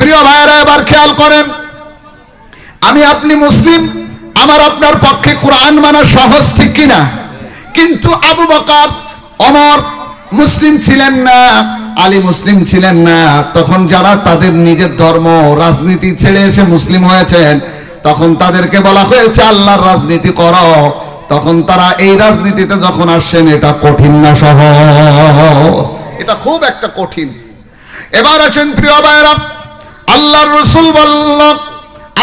প্রিয় ভাইয়েরা, এবার খেয়াল করেন। আমি আপনি মুসলিম, আমার আপনার পক্ষে কোরআন মানা সহজ ঠিক কিনা? কিন্তু আবু বকর অমর মুসলিম ছিলেন না, আলী মুসলিম ছিলেন না। তখন যারা তাদের নিজের ধর্ম, রাজনীতি ছেড়ে এসে মুসলিম হয়েছেন, তখন তাদেরকে বলা হয়েছে, আল্লাহর রাজনীতি করো। তখন তারা এই রাজনীতিতে যখন আসছেন, এটা কঠিন না সহজ? এটা খুব একটা কঠিন। এবার আসেন প্রিয় ভাইরা আল্লাহর রসুল বলল,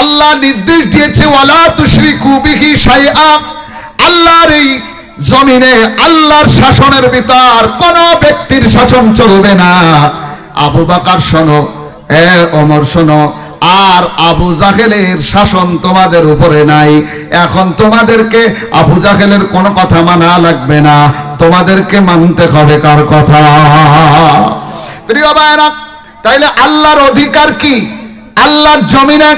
আল্লাহ নির্দেশ দিয়েছে, ওয়ালা তুশরিকু বিহি শাইআ। আল্লাহর এই জমিনে আল্লাহর শাসনের ভিতর কোন ব্যক্তির শাসন চলবে না। আবু বাকার শোনো, এ ওমর শোনো, আর আবু জাহেলের শাসন তোমাদের উপরে নাই। এখন তোমাদেরকে আবু জাহেলের কোনো কথা মানা লাগবে না। তোমাদেরকে মানতে হবে কার কথা। প্রিয় ভাইরা তাইলে আল্লাহর অধিকার কি? আল্লাহর জমিনে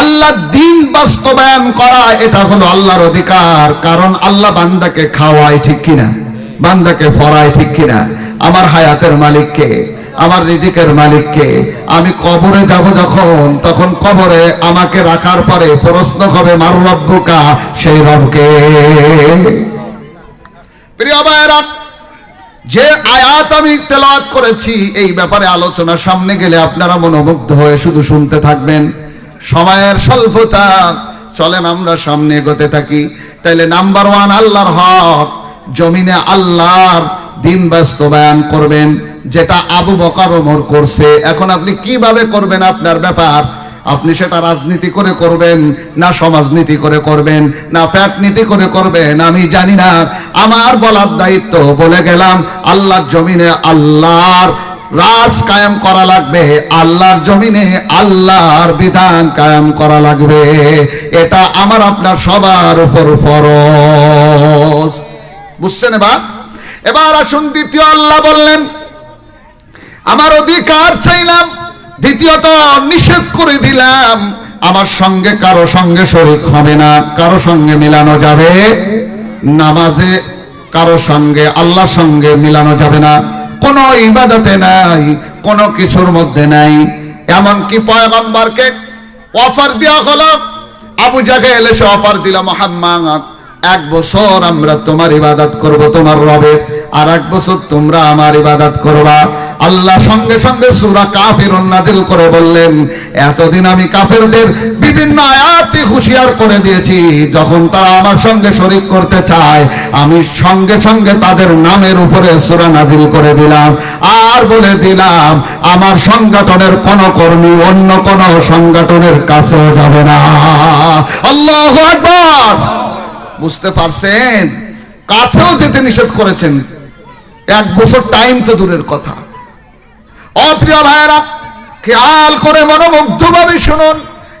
আল্লাহর দিন বাস্তবায়ন করা, এটা হলো আল্লাহর অধিকার। কারণ আল্লাহ বান্দাকে খাওয়ায় ঠিক কিনা? বান্দাকে ফরায় ঠিক কিনা? আমার হায়াতের মালিককে আমার রিজিকের মালিককে আমি কবরে যাব যখন, তখন কবরে আমাকে রাখার পরে প্রশ্ন হবে, মার রব্বুকা, সেই রবকে প্রিয় ভাইয়েরা যে আয়াত আমি তেলাওয়াত করেছি, এই ব্যাপারে আলোচনা সামনে গেলে আপনারা মনোমুগ্ধ হয়ে শুধু শুনতে থাকবেন। সময়ের স্বল্পতা, চলেন আমরা সামনে এগোতে থাকি। তাইলে নাম্বার ওয়ান আল্লাহর হক, জমিনে আল্লাহর দিন বাস্তবায়ন করবেন, যেটা আবু বকর ওমর করছে। এখন আপনি কীভাবে করবেন আপনার ব্যাপার? আপনি সেটা রাজনীতি করে করবেন, না সমাজনীতি করে করবেন, না প্যাট নীতি করে করবেন, আমি জানি না। আমার বলার দায়িত্ব বলে গেলাম, আল্লাহর জমিনে আল্লাহর রাজ কায়েম করা লাগবে, আল্লাহর জমিনে আল্লাহর বিধান কায়েম করা লাগবে। এটা আমার, আপনার সবার উপর ফরজ। বুঝছেন এবার? এবার আসুন, দ্বিতীয় আল্লাহ বললেন, আমার অধিকার চাইলাম দ্বিতীয়ত, নিষেধ করে দিলাম, আমার সঙ্গে কারও সঙ্গে শরিক হবে না, কারও সঙ্গে মিলানো যাবে, নামাজে কারও সঙ্গে, আল্লাহর সঙ্গে মিলানো যাবে না, কোনো ইবাদতে নাই, কোনো কিছুর মধ্যে নাই, এমনকি পয়গম্বরকে অফার দেওয়া হলো, আবু জাহেল এসে অফার দিল, মোহাম্মদ, এক বছর আমরা তোমার ইবাদত করব, তোমার রবে আর এক বছর তোমরা আমার ইবাদত করবা। আল্লাহ সঙ্গে সঙ্গে সুরা কাফির নাজিল করে বললেন, এতদিন আমি কাফেরদের বিভিন্ন আয়াতে হুঁশিয়ার করে দিয়েছি। যখন তারা আমার সঙ্গে শরিক করতে চায়, আমি সঙ্গে সঙ্গে তাদের নামের উপরে সুরা নাজিল করে দিলাম। আর বলে দিলাম, আমার সংগঠনের কোন কর্মী অন্য কোন সংগঠনের কাছেও যাবে না। আল্লাহ বুঝতে পারছেন? কাছেও যেতে নিষেধ করেছেন। এক বছর টাইম তো দূরের কথা। অপ্রিয় ভাইয়েরা, খেয়াল করে মনোমুগ্ধভাবে শুনুন।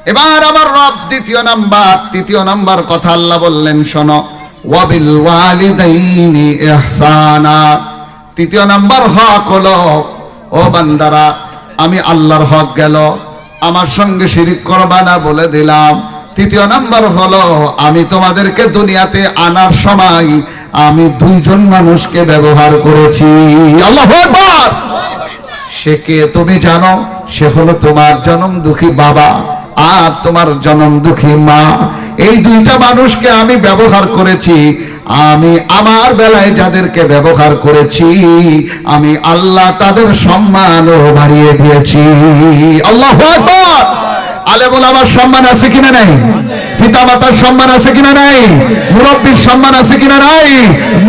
এবার আমার রব দ্বিতীয় নাম্বার, তৃতীয় নাম্বার কথা আল্লাহ বললেন, শোনো। ওয়াবিল ওয়ালিদাইনি ইহসানা। তৃতীয় নাম্বার হক হলো, ও বান্দারা, আমি আল্লাহর হক গেল, আমার সঙ্গে শিরিক করবা না বলে দিলাম। তৃতীয় নাম্বার হলো, আমি তোমাদেরকে দুনিয়াতে আনার সময় আমি দুইজন মানুষকে ব্যবহার করেছি। আল্লাহ সে কে তুমি জানো? সে হলো তোমার জনম দুঃখী বাবা আর তোমার জনম দুঃখী মা। এই দুইটা মানুষকে আমি ব্যবহার করেছি। আমি আমার বেলায় যাদেরকে ব্যবহার করেছি আমি আল্লাহ তাদের সম্মানও বাড়িয়ে দিয়েছি। আল্লাহ আকবার! আলেমুল আমার সম্মান আছে কিনা নাই? পিতা মাতার সম্মান আছে কিনা নাই? মুরব্বীর সম্মান আছে কিনা নাই?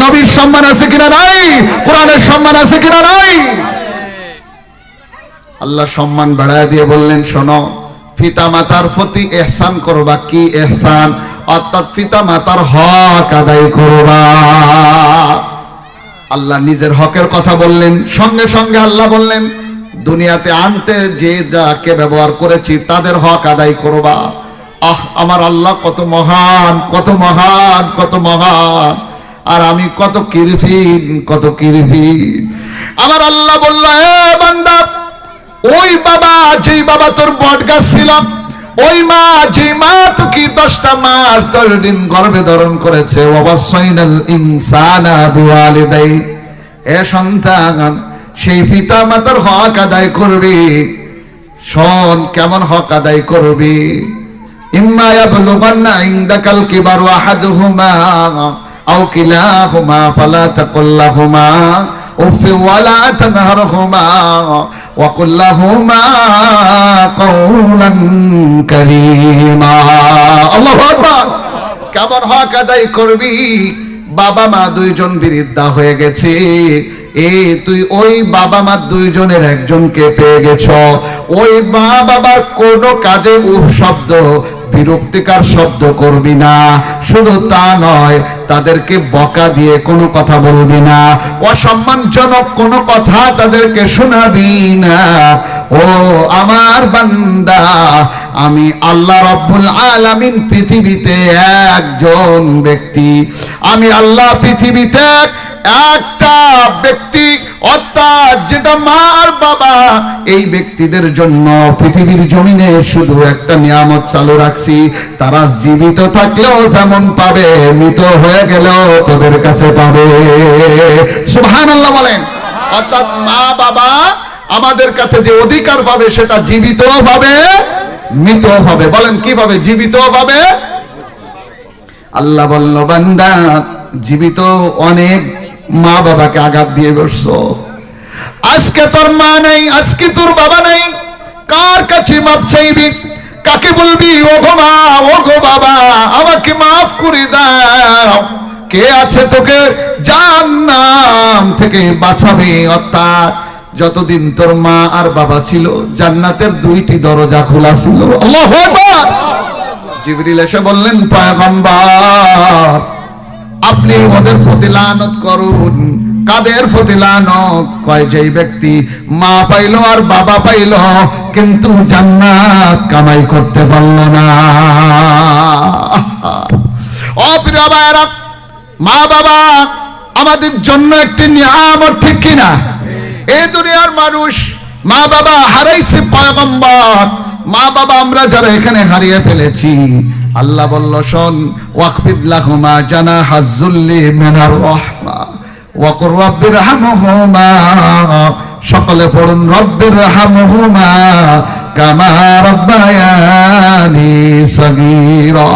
নবীর সম্মান আছে কিনা নাই? কোরআনের সম্মান আছে কিনা নাই? আল্লাহ সম্মান বাড়ায় দিয়ে বললেন, শোনো পিতা মাতার প্রতি এহসান করবা কি এহসান? অর্থাৎ পিতা মাতার হক আদায় করবা। আল্লাহ নিজের হকের কথা বললেন, সঙ্গে সঙ্গে আল্লাহ বললেন, দুনিয়াতে আনতে যে যাকে ব্যবহার করেছি তাদের হক আদায় করবা। আহ, আমার আল্লাহ কত মহান কত মহান কত মহান। আর আমি কত কিরফিন কত কিরফিন। আমার আল্লাহ বলল, এ বান্দা, ওই বাবা, যেই বাবা তোর বট গাছ ছিল, ওই মা যে মা তোকে দশটা মাস দশ দিন গর্ভে ধারণ করেছে এ সন্তান, সেই পিতা মাতার হক আদায় করবে। শোন, কেমন হক আদায় করবি? ইম্মা ইয়াবলুগান্না ইনদাকাল কিবারু আহাদুহুমা আও কিলাহুমা ফালা তাকুল লাহুমা উফ ওয়ালা তানহারহুমা ওয়া কুল লাহুমা কাওলান কারীমা। আল্লাহু কেমন হক আদায় করবি? বাবা মা দুইজন বিরিদ্ধা হয়ে গেছে। এ তুই ওই বাবা মা দুইজনের একজনকে পেয়ে গেছ। ওই মা বাবার কোনো কাজে উহ শব্দ বিরক্তিকার শব্দ করবি না। শুধু তা নয়, তাদেরকে বকা দিয়ে কোনো কথা বলবি না। অসম্মানজনক কোনো কথা তাদেরকে শোনাবি না। ও আমার বান্দা, আমি আল্লাহ রব্বুল আলামিন পৃথিবীতে একজন ব্যক্তি। আমি আল্লাহ পৃথিবীতে একটা ব্যক্তি অর্থাৎ যেটা মা আর বাবা, এই ব্যক্তিদের জন্য পৃথিবীর জমিনে শুধু একটা নিয়ামত চালু রাখছি। তারা জীবিত থাকলেও যেমন পাবে, মৃত হয়ে গেলেও তোদের কাছে পাবে। সুবহানাল্লাহ বলেন। অর্থাৎ মা, বাবা আমাদের কাছে যে অধিকার পাবে, সেটা জীবিত পাবে মৃত পাবে। বলেন কীভাবে জীবিত পাবে। আল্লাহ বলল, বান্দা, জীবিত অনেক মা বাবাকে আঘাত দিয়ে বসছো। আজকে তোর মা নাই, আজকে তোর বাবা নাই। কার কাছে মাপ চাইবি? কাকে বলবি? ও গো মা ও গো বাবা, আমাকে মাফ করে দাও। কে আছে তোকে? জান্নাম থেকে বাঁচাবে, অর্থাৎ যতদিন তোর মা আর বাবা ছিল, জান্নাতের দুইটি দরজা খোলা ছিল। আল্লাহু জিবরিল এসে বললেন, পয়গম্বর আপনি ওদের প্রতি লানত করুন। কাদের প্রতি লানত? কয় যেই ব্যক্তি, মা পাইলো আর বাবা পাইলো, কিন্তু জান্নাত কামাই করতে পারল না। অপ্রিয় ভাইয়েরা, মা বাবা, আমাদের জন্য একটি নিয়ামত ঠিক কিনা? এই দুনিয়ার মানুষ মা বাবা হারাইছে পয়গম্বর। মা বাবা আমরা যারা এখানে হারিয়ে ফেলেছি আল্লাহ বলল, শোন ওয়াকফিদ লাহুমা জানা হাজুল্লি মিনার রহমা, ওয়াকুর রব্বির হামহুমা সকলে পড়ুন রব্বির হামহুমা কামা রব্বায়ানি সগীরা।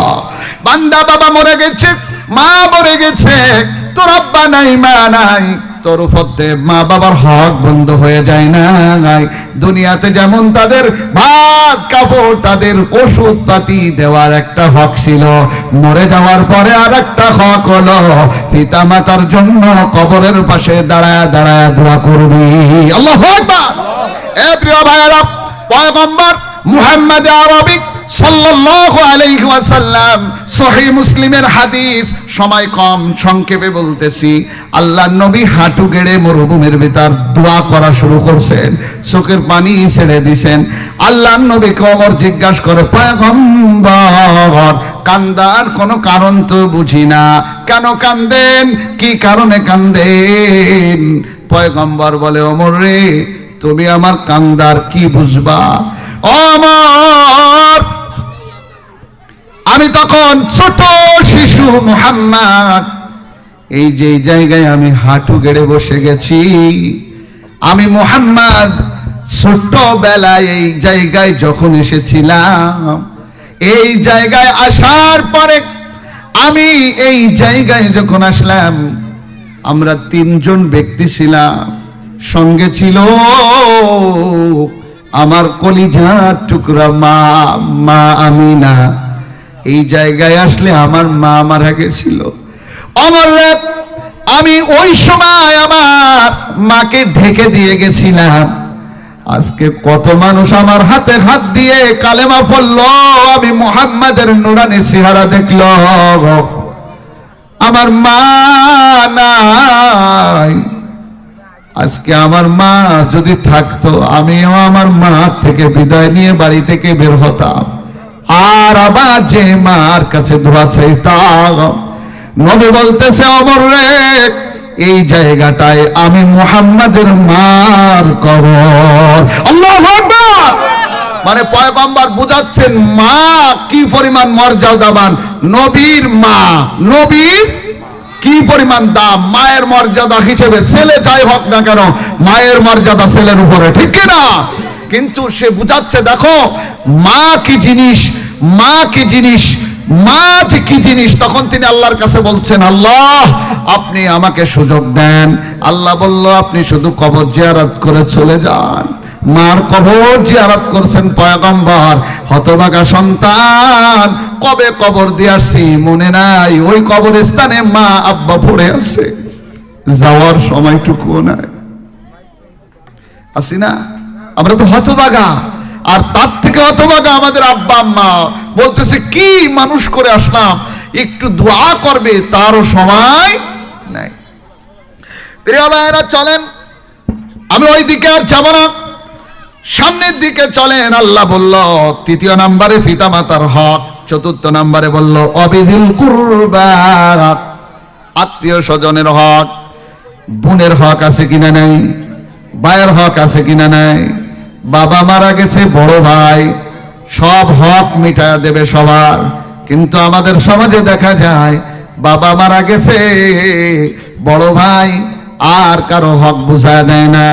বান্দা বাবা মরে গেছে, মা মরে গেছে, তোর আব্বা নাই, মা নাই তোর উপরতে মা বাবার হক বন্ধ হয়ে যায় না। দুনিয়াতে যেমন তাদের ভাত, কাপড়, তাদের ওষুধ পাতি দেওয়ার একটা হক ছিল, মরে যাওয়ার পরে আর একটা হক হলো পিতা মাতার জন্য কবরের পাশে দাঁড়ায় দাঁড়ায় দোয়া করবি। আল্লাহ প্রিয় ভাইয়েরা, পয়গম্বর মুহাম্মদ আরবিক মুসলিমের হাদিস, সময় কম, সংক্ষেপে বলতেছি আল্লাহ নবী হাঁটু গেড়ে মরুভূমির দোয়া করা শুরু করছেন, চোখের পানি ছেড়ে দিছেন। আল্লাহ জিজ্ঞাসা করে কান্দার কোনো কারণ তো বুঝি না। কেন কান্দেন? কি কারণে কান্দেন? পয়গম্বর বলে, অমর রে, তুমি আমার কান্দার কি বুঝবা? আমার আমি তখন ছোট শিশু মোহাম্মদ। এই যে জায়গায় আমি হাঁটু গেড়ে বসে গেছি, আমি মোহাম্মদ ছোট্টবেলায় এই জায়গায় যখন এসেছিলাম, এই জায়গায় আসার পরে আমি এই জায়গায় যখন আসলাম, আমরা তিনজন ব্যক্তি ছিলাম, সঙ্গে ছিল আমার কলিজার টুকরা মা মা আমিনা। এই জায়গায় আসলে আমার মা মারা গেছিল আমার আমি ওই সময় আমার মাকে ঢেকে দিয়ে গেছিলাম। আজকে কত মানুষ আমার হাতে হাত দিয়ে কালেমা পড়ল, আমি মোহাম্মদের নুরানি চেহারা দেখল। আমার মা নাই। আজকে আমার মা যদি থাকতো, আমিও আমার মা থেকে বিদায় নিয়ে বাড়ি থেকে বের হতাম। আর আবার যে মার কাছে দোয়া চাইতাম, নবী বলতেছে, অমর রে, এই জায়গাটায় আমি মুহাম্মাদের মার কর আল্লাহু মানে পয়গম্বর বুঝাচ্ছেন মা, কি পরিমাণ মর্যাদাবান নবীর মা। নবীর কি পরিমাণ দাম? মায়ের মর্যাদা হিসেবে ছেলে যাই হোক না কেন, মায়ের মর্যাদা ছেলের উপরে, ঠিক কিনা? কিন্তু সে বুঝাচ্ছে, দেখো, মা কি জিনিস, মা কি জিনিস মা যে কি জিনিস? তখন তিনি আল্লাহর কাছে বলছেন, আল্লাহ, আপনি আমাকে সুযোগ দেন। আল্লাহ বলল, আপনি শুধু কবর করে চলে যান। মার কবর করছেন হতভাগা সন্তান। কবে কবর দিয়ে আসছি মনে নাই, ওই কবরস্থানে মা আব্বা পড়ে আছে। যাওয়ার সময়টুকুও নাই। আসি না আমরা তো হতভাগা আর তার থেকে হতভাগা আমাদের আব্বা, আম্মা। বলতেছে, কি মানুষ করে আসলাম? একটু দোয়া করবে, তারও সময় নাই। প্রিয় ভাইয়েরা, চলেন। আমি ওই দিকে আর যাব না। সামনের দিকে চলেন, আল্লাহ বলল, তৃতীয় নাম্বারে ফিতা মাতার হক, চতুর্থ নাম্বারে বলল, অবিধিল কুরবা আত্মীয় স্বজনের হক, বোনের হক আছে কিনা নাই বায়ের হক আছে কিনা নাই। বাবা মারা গেছে, বড় ভাই। সব হক মিটা দেবে সবার। কিন্তু আমাদের সমাজে দেখা যায়, বাবা মারা গেছে, বড় ভাই, আর কারও হক বুঝায় দেয় না।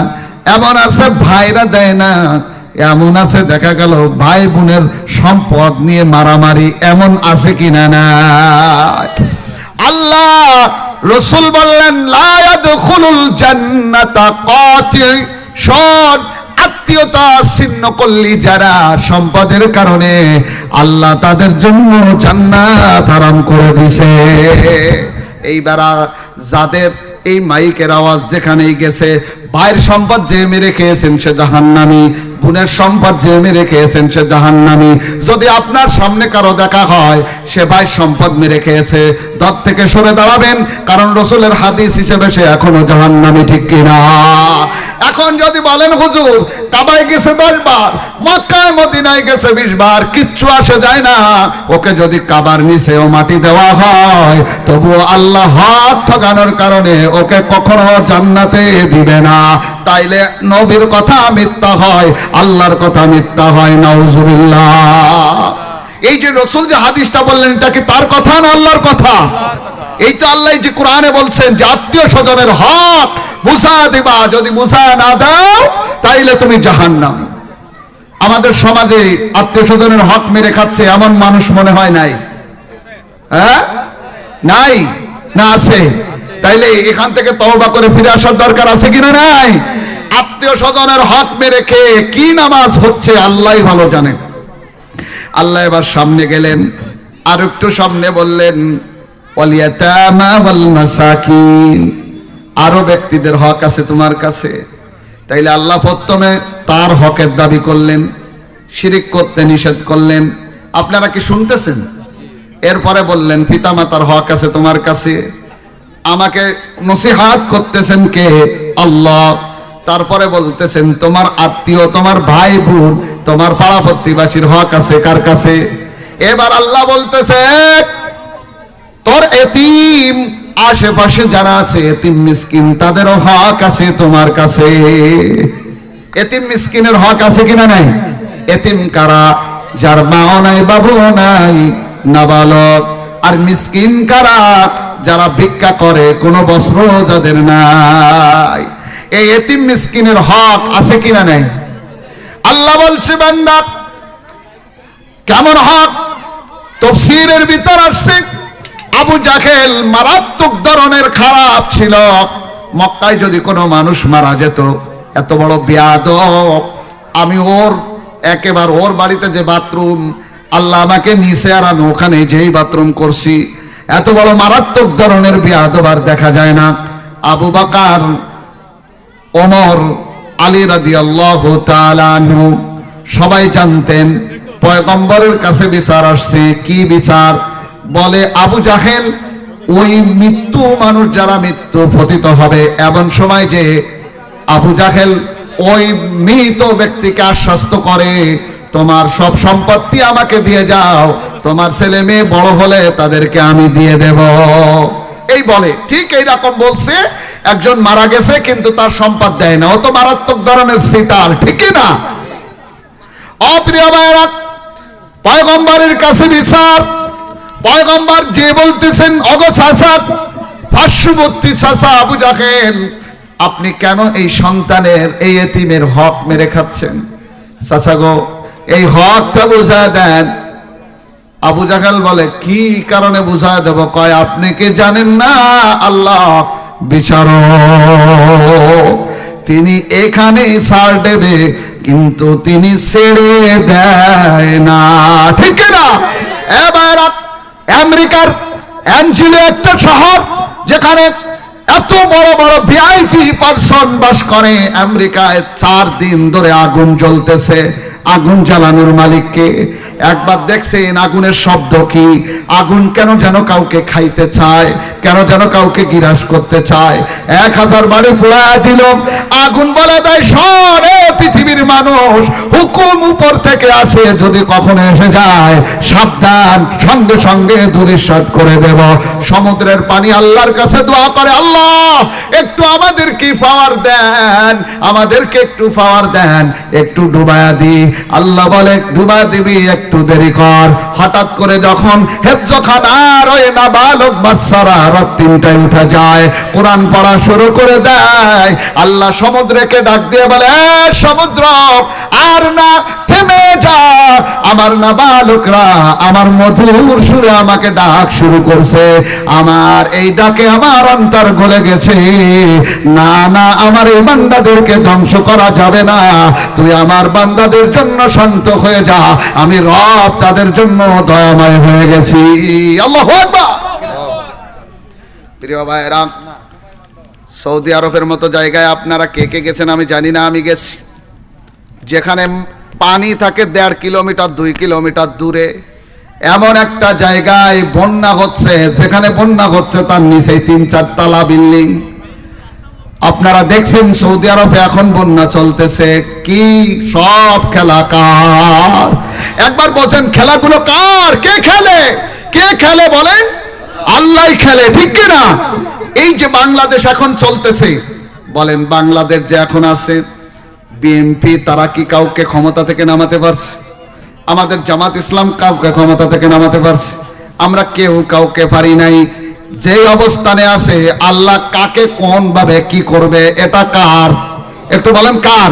এমন আছে, ভাইরা দেয় না। এমন আছে, দেখা গেল, ভাই বোনের সম্পদ নিয়ে মারামারি এমন আছে কিনা না আল্লাহ রসুল বললেন লায়াদখুলুল জান্নাতা কাতি শোন আত্মীয়তা ছিন্ন করলি যারা সম্পদের কারণে আল্লাহ তাদের জন্য জান্নাত আরাম করে দিছে। এইবার যাদের এই মাইকের আওয়াজ যেখানেই গেছে, ভাইয়ের সম্পদ যে মেরে খেয়েছেন সে জাহান্নামি, বোনের সম্পদ যে মেরে খেয়েছেন সে জাহান্নামি। যদি আপনার সামনে কারও দেখা হয়, সে ভাই সম্পদ মেরে খেয়েছে। দর থেকে সরে দাঁড়াবেন, কারণ রসুলের হাদিস হিসেবে সে এখনও জাহান্নামি, ঠিক কিনা? এখন যদি বলেন হুজুর, কাবায় গেছে দশ বার, মক্কায়, মদিনায় গেছে বিশ বার, কিচ্ছু আসে যায় না। ওকে যদি কাবার নিচেও মাটি দেওয়া হয়, তবুও আল্লাহ হাত ঠকানোর কারণে ওকে কখনো জান্নাতে দিবে না। তাইলে নবীর কথা মিথ্যা হয়, আল্লাহর কথা মিথ্যা হয়, নাউজুবিল্লাহ। এই যে রসুল যে হাদিসটা বললেন, এটা কি তার কথা না আল্লাহর কথা? এইটা আল্লাহ যে কোরআনে বলছেন যে আত্মীয় স্বজনের হক বুঝা দিবা, যদি বুঝা না দাও, তাইলে তুমি জাহান্নাম। আমাদের সমাজে আত্মীয় স্বজনের হক মেরে খাচ্ছে এমন মানুষ মনে হয় নাই। হ্যাঁ? নাই? না আছে? তাইলে এখান থেকে তওবা করে ফিরে আসার দরকার আছে কিনা নাই? আত্মীয় স্বজনের হক মেরে খেয়ে কি নামাজ হচ্ছে আল্লাহ ভালো জানেন আল্লাহ এবার সামনে গেলেন আর একটু সামনে বললেন ওয়ালিয়াতামা ওয়াল মাসাকিন। আরও ব্যক্তিদের হক আছে তোমার কাছে? তাইলে আল্লাহ প্রথমে তার হকের দাবি করলেন, শিরিক করতে নিষেধ করলেন। আপনারা কি শুনতেছেন? এরপরে বললেন, পিতামাতার হক আছে তোমার কাছে। আমাকে নসিহাত করতেছেন কে? আল্লাহ। তারপরে বলতেছেন, তোমার আত্মীয়, তোমার ভাই বোন তোমার পাড়া প্রতিবাসীর হক আছে কার কাছে? এবার আল্লাহ বলতেছে, তোর এতিম আশেপাশে যারা আছে, এতিম মিসকিন, তাদেরও হক আছে তোমার কাছে। এতিম মিসকিনের হক আছে কিনা নাই? এতিম কারা? যার মাও নাই, বাবুও নাই, নাবালক। আর মিসকিন কারা? যারা ভিক্ষা করে, কোনো বস্ত্র যাদের নাই। এই এতিম মিসকিনের হক আছে কিনা নাই? আল্লাহ বলছে, বান্দা, কেমন হক? তফসিরের ভিতর আসছে। আবু জাহেল মারাত্মক ধরনের খারাপ ছিল। মক্কায় যদি কোনো মানুষ মারা যেত, এত বড় বিয়াদ আমি ওর, একেবার ওর বাড়িতে যে বাথরুম, আল্লাহ আমাকে নিচে আর আমি ওখানে যেই বাথরুম করছি। এত বড় মারাত্মক ধরনের বিয়াদ আর দেখা যায় না। আবু বাকার, ওমর, আলী রাদি আল্লাহ সবাই জানতেন, পয়গম্বরের কাছে বিচার আসছে। কি বিচার? বলে আবু জাহেল, ওই মৃত্যু মানুষ যারা মৃত্যু পতিত হবে, এমন সময় যে আবু জাহেল ওই মৃত ব্যক্তিকে আশ্বস্ত করে, তোমার সব সম্পত্তি আমাকে দিয়ে যাও, তোমার ছেলে মেয়ে বড় হলে তাদেরকে আমি দিয়ে দেব। এই বলে, ঠিক এইরকম বলছে, একজন মারা গেছে কিন্তু তার সম্পদ দেয় না, ও তো মারাত্মক ধরনের সিটার ঠিক না? অপ্রিয় ভাইরা পয়গম্বরের কাছে বিচার পয়গম্বর যে বলতেছেন পার্শ্ববর্তী আবু আপনি কেন এই সন্তানের, এই এতিমের হক মেরে খাচ্ছেন? চাচা গো, এই হকটা বুঝা দেন। আবু জাহাল বলে, কি কারণে বুঝা দেব? কয়, আপনি কি জানেন না? আল্লাহ বিচার তিনি এখানে সার দেবে, কিন্তু তিনি ছেড়ে দেয় না। ঠিক না? এবার আমেরিকার অ্যাঞ্জিলে একটা শহর যেখানে এত বড় বড় ভিআইপি পারসন বাস করে। আমেরিকায় চার দিন ধরে আগুন জ্বলতেছে। আগুন জ্বালানোর মালিককে একবার দেখছেন আগুনের শব্দ কি? আগুন কেন যেন কাউকে খাইতে চায়? কেন যেন কাউকে গিরাস করতে চায়? এক হাজার বারে পোড়া দিল, আগুন বলে দেয়, সরে পৃথিবীর মানুষ, হুকুম উপর থেকে আসে, যদি কখনো এসে যায়, সাবধান, সঙ্গে সঙ্গে দুরিশ্বাদ করে দেব। সমুদ্রের পানি আল্লাহর কাছে দোয়া করে, আল্লাহ, একটু আমাদের কি পাওয়ার দেন, আমাদেরকে একটু পাওয়ার দেন, একটু ডুবায়া দি। আল্লাহ বলে ডুবা দিবি একটু দেরি কর। হঠাৎ করে যখন হেফজখানার ওই নাবালক বাচ্চারা রাত তিনটায় উঠে যায়, কোরআন পড়া শুরু করে দেয়। আল্লাহ সমুদ্রকে ডাক দিয়ে বলে, "এ সমুদ্র আর না যা আমার নাবালকরা, আমার মধুর সুরে আমাকে ডাক শুরু করছে। আমার এই ডাকে আমার অন্তর গলে গেছে। না না, আমার এই বান্দাদেরকে ধ্বংস করা যাবে না। তুই আমার বান্দাদের জন্য শান্ত হয়ে যা। আমি রব তাদের জন্য দয়াময় হয়ে গেছি। আল্লাহ প্রিয় ভাইরা সৌদি আরবের মতো জায়গায় আপনারা কে কে গেছেন আমি জানি না, আমি গেছি। যেখানে পানি থাকে দেড় কিলোমিটার, দুই কিলোমিটার দূরে। এমন একটা জায়গায় বন্যা হচ্ছে, যেখানে বন্যা হচ্ছে, তার নিচে তিন চার তালা বিল্ডিং। আপনারা দেখছেন সৌদি আরবে এখন বন্যা চলতেছে, কি সব খেলা কার একবার বলছেন, খেলাগুলো কার? কে খেলে? কে খেলে বলেন? আল্লাহ খেলে, ঠিক কিনা? এই যে বাংলাদেশ এখন চলতেছে, বলেন বাংলাদেশ যে এখন আছে বিএনপি তারা কি কাউকে ক্ষমতা থেকে নামাতে পারছে? আমাদের জামাত ইসলাম কাউকে ক্ষমতা থেকে নামাতে পারছে? আমরা কেউ কাউকে পারি নাই। যে অবস্থানে আছে, আল্লাহ কাকে কোন ভাবে কি করবে, এটা কার? একটু বলেন কার?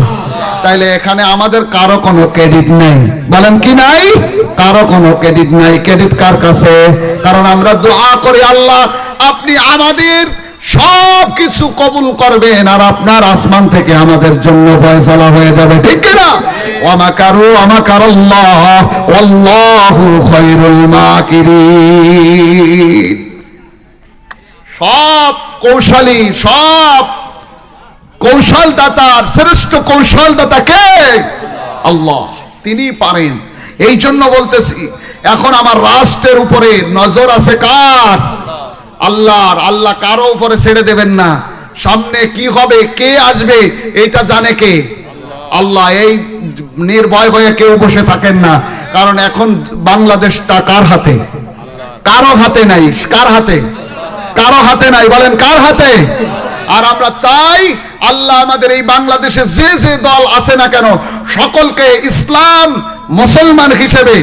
তাইলে এখানে আমাদের কারও কোনো ক্রেডিট নেই। বলেন কি নাই? কারও কোনো ক্রেডিট নাই। ক্রেডিট কার কাছে? কারণ আমরা দোয়া করি, আল্লাহ, আপনি আমাদের সব কিছু কবুল করবেন আর আপনার আসমান থেকে আমাদের জন্য ফয়সালা হয়ে যাবে, ঠিক কিনা? খায়রুল মাকিরিন। সব কৌশলী, সব কৌশলদাতার, শ্রেষ্ঠ কৌশলদাতা কে? আল্লাহ, তিনি পারেন। এই জন্য বলতেছি, এখন আমার রাষ্ট্রের উপরে নজর আছে কার? আল্লাহর, আল্লাহ কারও উপরে ছেড়ে দেবেন না। সামনে কি হবে, কে আসবে, এটা জানে কে? আল্লাহ, এই নির্ভয় হয়ে কেউ বসে থাকেন না। কারণ এখন বাংলাদেশটা কার হাতে? কারও হাতে নাই। কার হাতে? কারও হাতে নাই। বলেন, কার হাতে? আর আমরা চাই আল্লাহ আমাদের এই বাংলাদেশে যে যে দল আছে না কেন, সকলকে ইসলাম মুসলমান হিসেবে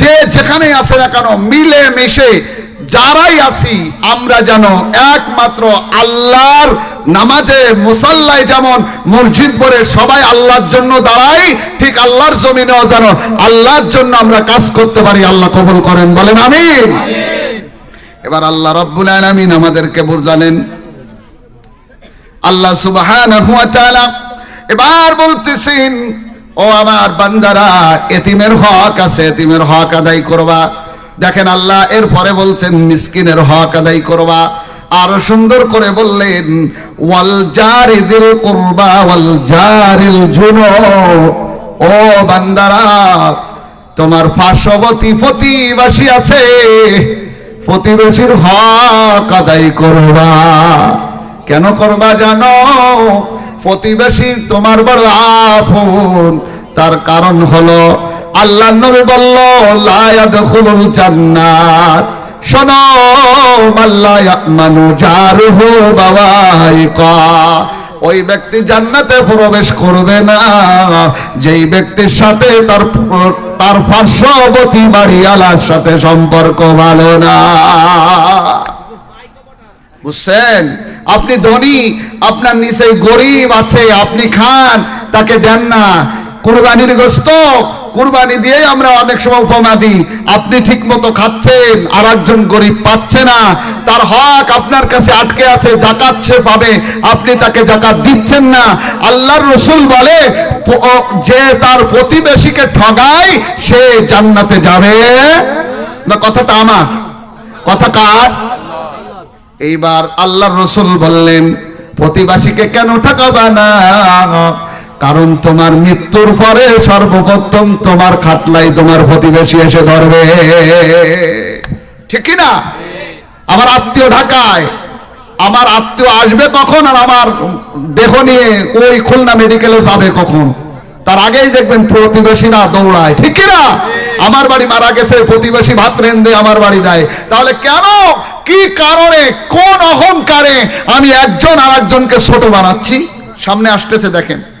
যে যেখানে আছে না কেন মিলে মিশে যারাই আছি, আমরা যেন একমাত্র আল্লাহর নামাজে মুসাল্লায় যেমন মসজিদ পড়ে সবাই আল্লাহর জন্য দাঁড়াই, ঠিক আল্লাহর জমিনেও যেন আল্লাহর জন্য আমরা কাজ করতে পারি, আল্লাহ কবুল করেন, বলেন আমি এবার আল্লাহ রব্বুল আলামিন আমাদেরকে বুঝালেন। আল্লাহ তাআলা এবার বলতেছেন, ও আমার বান্দারা, এতিমের হক আছে, এতিমের হক আদায় করবা। দেখেন আল্লাহ এর পরে বলছেন, মিসকিনের হক আদায় করবা। আরও সুন্দর করে বললেন, ওয়াল জারিদিল কুরবা ওয়াল জারিল জুনু। ও বান্দারা, তোমার পার্শ্ববর্তী প্রতিবাসী আছে, প্রতিবেশীর হক আদায় করবা। কেন করবা জানো? প্রতিবেশী তোমার বড় আপন, তার কারণ হলো আল্লাহ নবী বলল লায়াদখুলুল জান্নাত। শোনো মাল্লা ইয়ামানু জারুহু বাওয়াইকা। ওই ব্যক্তি জান্নাতে প্রবেশ করবে না। যেই ব্যক্তির সাথে তার তার পার্শ্ববর্তী বাড়িওয়ালার সাথে সম্পর্ক ভালো না। বুঝছেন? আপনি ধনী, আপনার নিচে গরিব আছে, আপনি খান, তাকে দেন না। কুরবানির গোস্ত কুরবানি দিয়ে আমরা অনেক সময় উপমা দিই। আপনি ঠিক মতো খাচ্ছেন আর একজন গরিব পাচ্ছে না। তার হক আপনার কাছে আটকে আছে, জাকাত সে পাবে। আপনি তাকে জাকাত দিচ্ছেন না। আল্লাহর রসুল বলে যে তার প্রতিবেশীকে ঠগায়, সে জান্নাতে যাবে। না, কথাটা আমার। কথা কার? এইবার আল্লাহর রসুল বললেন, প্রতিবাসীকে কেন ঠকাবা না? কারণ তোমার মৃত্যুর পরে সর্বপ্রথম তোমার খাটলাই তোমার প্রতিবেশী এসে ধরবে। ঠিক না? আমার আত্মীয় ঢাকায়, আমার আত্মীয় আসবে কখন আর আমার দেহ নিয়ে ওই খুলনা মেডিকেলে যাবে কখন? তার আগেই দেখবেন প্রতিবেশীরা দৌড়ায়। ঠিক না? আমার বাড়ি মারা গেছে, প্রতিবেশী ভাত আমার বাড়ি দেয়। তাহলে কেন? কি কারণে, কোন অহংকারে আমি একজন আর একজনকে ছোট বানাচ্ছি? সামনে আসতেছে, দেখেন।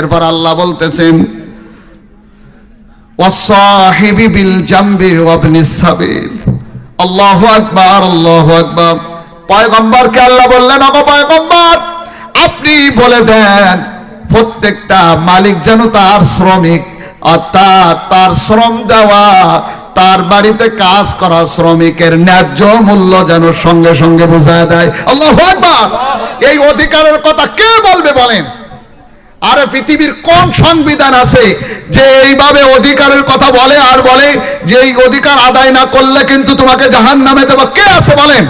এরপর আল্লাহ বলতেছেন আপনি বলে দেন, প্রত্যেকটা মালিক যেন তার শ্রমিক, অর্থাৎ তার শ্রম দেওয়া, তার বাড়িতে কাজ করা শ্রমিকের ন্যায্য মূল্য যেন সঙ্গে সঙ্গে বোঝায় দেয়। আল্লাহু আকবার। এই অধিকারের কথা কে বলবে বলেন? আরে পৃথিবীর কোন সংবিধান আছে যে এইভাবে অধিকারের কথা বলে আর বলে যে এই অধিকার আদায় না করলে কিন্তু তোমাকে জাহান নামে দেবো? কে আছে বলেন?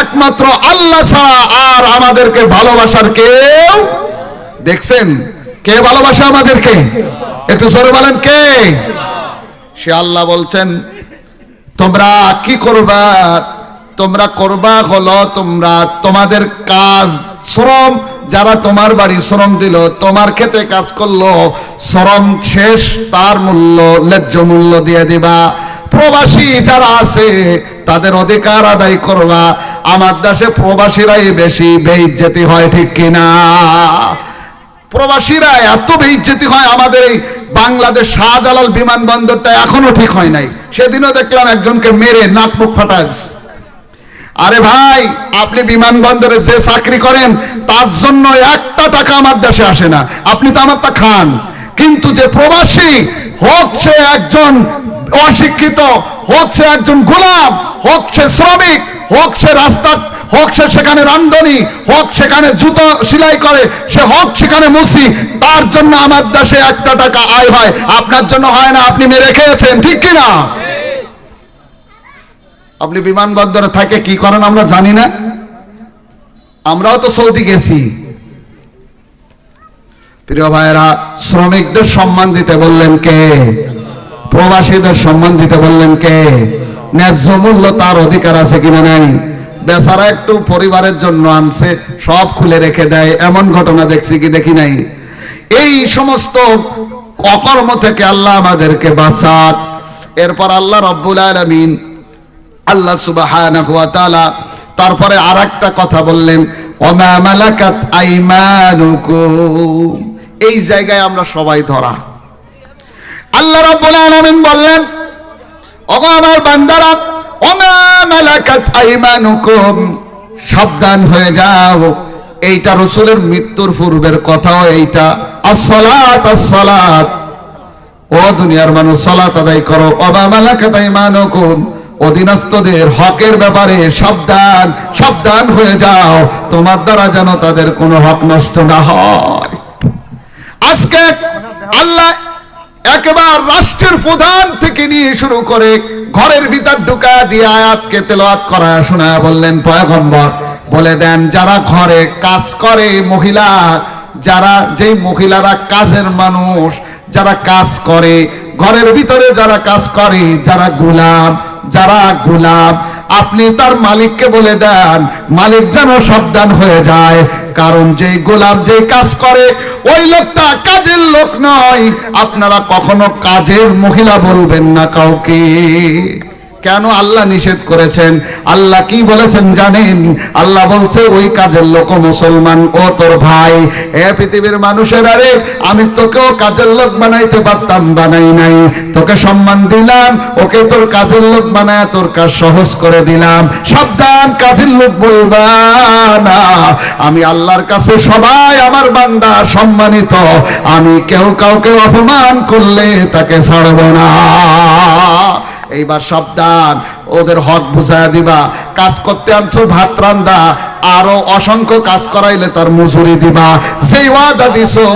একমাত্র আল্লাহ ছাড়া আর আমাদেরকে ভালোবাসার কেউ দেখছেন? কে ভালোবাসে আমাদেরকে? একটু জোরে বলেন কে? সে আল্লাহ বলছেন, তোমরা কি করবা? তোমরা করবা হলো তোমরা তোমাদের কাজ, শ্রম যারা তোমার বাড়ি শ্রম দিল, তোমার খেতে কাজ করল, শ্রম শেষ, তার মূল্য, ন্যায্য মূল্য দিয়ে দিবা। প্রবাসী যারা আছে, তাদের অধিকার আদায় করবা। আমার দেশে প্রবাসীরাই বেশি বেইজ্জতি হয়, ঠিক কিনা? প্রবাসীরা এত বেইজ্জতি হয়, আমাদের এই বাংলাদেশ শাহজালাল বিমানবন্দরটা এখনও ঠিক হয় নাই। সেদিনও দেখলাম একজনকে মেরে নাক মুখ ফাটাজ আরে ভাই, আপনি বিমানবন্দরে যে চাকরি করেন, তার জন্য একটা টাকা আমার দেশে আসে না। আপনি তো আমার তা খান। কিন্তু যে প্রবাসী সে একজন অশিক্ষিত সে একজন গোলাম সে শ্রমিক সে রাস্তা, হোক সেখানে রান্ধনি হোক সেখানে জুতো সেলাই করে, সে হোক সেখানে মুসি, তার জন্য আমার দেশে একটা টাকা। আয় হয় আপনার জন্য হয় না, আপনি মেরে খেয়েছেন, ঠিক কিনা? আপনি বিমানবন্দরে থাকে, কি করেন আমরা জানি না। আমরাও তো সৌদি গেছি। প্রিয় ভাইয়েরা, শ্রমিকদের সম্মান দিতে বললেন কে? প্রবাসীদের সম্মান দিতে বললেন কে? ন্যায্য মূল্য তার অধিকার আছে কিনা নাই? বেচারা একটু পরিবারের জন্য আনছে, সব খুলে রেখে দেয়। এমন ঘটনা দেখছি কি দেখি নাই? এই সমস্ত অকর্ম থেকে আল্লাহ আমাদেরকে বাঁচাক। এরপর আল্লাহ রব্বুল আলমিন আল্লাহ তাআলা তারপরে আরেকটা কথা বললেন, ওমা মালাকাত আইমানুকুম। এই জায়গায় আমরা সবাই ধরা। আল্লাহ রাব্বুল আলামিন বললেন, ওগো আমার বান্দারা, ওমা মালাকাত আইমানুকুম? সাবধান হয়ে যাও। এইটা রসুলের মৃত্যুর পূর্বের কথাও এইটা। আসসালাত আসসালাত। ও দুনিয়ার মানুষ, সালাত আদায় করো। অবা মালাকাত আইমানুকুম? অধীনস্থদের হকের ব্যাপারে সাবধান সাবধান হয়ে যাও। তোমার দ্বারা যেন তাদের কোনো হক নষ্ট না হয়। আজকে আল্লাহ একেবারে রাষ্ট্রের প্রধান থেকে নিয়ে শুরু করে ঘরের ভিতর ঢুকা দিয়ে আয়াতকে তেলাওয়াত করা শোনা বললেন, পয়গম্বর, বলে দেন, যারা ঘরে কাজ করে মহিলা, যারা যেই মহিলারা কাজের মানুষ, যারা কাজ করে, ঘরের ভিতরে যারা কাজ করে, যারা গোলাম যারা গুলাম আপনি তার মালিককে বলে দেন, মালিক যেন সাবধান হয়ে যায়। কারণ যে গোলাপ যে কাজ করে, ওই লোকটা কাজের লোক নয়। আপনারা কখনো কাজের মহিলা বলবেন না কাউকে। কেন আল্লাহ নিষেধ করেছেন? আল্লাহ কি বলেছেন জানেন? আল্লাহ বলছে, ওই কাজের লোক মুসলমান। ও তোর ভাই, এ পৃথিবীর মানুষের আরে আমি তোকেও কাজের লোক বানাইতে পারতাম, বানাই নাই। তোকে সম্মান দিলাম, ওকে তোর কাজের লোক বানায় তোর কাজ সহজ করে দিলাম। সাবধান, কাজের লোক বলবা না। আমি আল্লাহর কাছে সবাই আমার বান্দা, সম্মানিত। আমি কেউ কাউকে অপমান করলে তাকে ছাড়ব না। এইবার সাবধান, ওদের হক বুঝায় দিবা। কাজ করতে আনছো, ভাত রান্দা। আরও অসংখ্য কাজ করাইলে তার মজুরি দিবা। যেই ওয়াদা দিছো